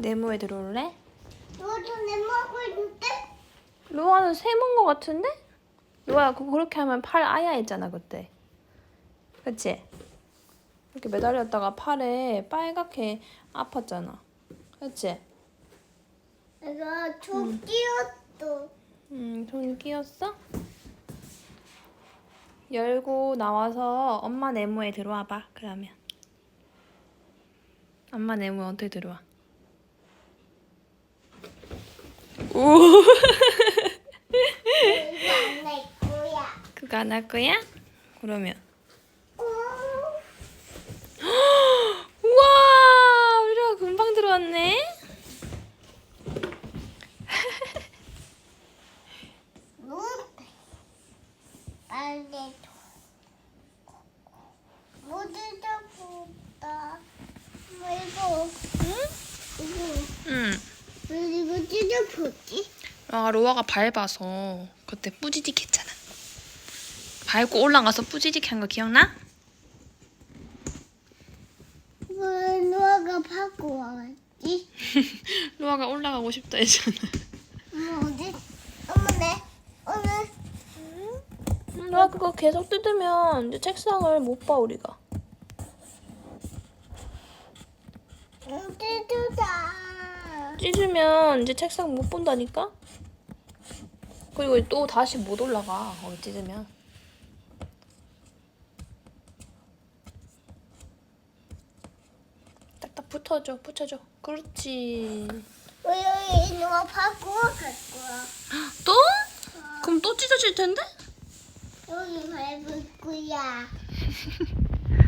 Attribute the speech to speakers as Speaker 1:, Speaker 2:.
Speaker 1: 네모에 들어올래?
Speaker 2: 너도 내 먹고 있는데?
Speaker 1: 루아는 세모인 것 같은데? 루아야 그거 그렇게 하면 팔 아야 했잖아 그때 그치? 이렇게 매달렸다가 팔에 빨갛게 아팠잖아 그치?
Speaker 2: 내가 조끼였어.
Speaker 1: 음, 손 끼웠어? 열고 나와서 엄마 네모에 들어와 봐 그러면 엄마 네모에 어떻게 들어와? 오
Speaker 2: 거야.
Speaker 1: 그거 안 할 거야? 그러면
Speaker 2: 어?
Speaker 1: 우와 우리가 금방 들어왔네.
Speaker 2: 모두 다 보다. 이거
Speaker 1: 응?
Speaker 2: 이거 찢어보지?
Speaker 1: 아 로아가 밟아서 그때 뿌지직 했잖아 밟고 올라가서 뿌지직 한 거 기억나?
Speaker 2: 왜 누아가 바꿔 왔지?
Speaker 1: 로아가 올라가고 싶다 했잖아
Speaker 2: 엄마 어디? 엄마 내 오늘
Speaker 1: 로아 그거 계속 뜯으면 이제 책상을 못 봐 우리가
Speaker 2: 뜯어다.
Speaker 1: 찢으면 이제 책상 못 본다니까? 그리고 또 다시 못 올라가 거기 찢으면 딱딱 붙어줘 붙여줘 그렇지
Speaker 2: 왜 여기 누가 바꿔 갈 거야?
Speaker 1: 또? 그럼 또 찢어질 텐데?
Speaker 2: 여기 밟을 거야.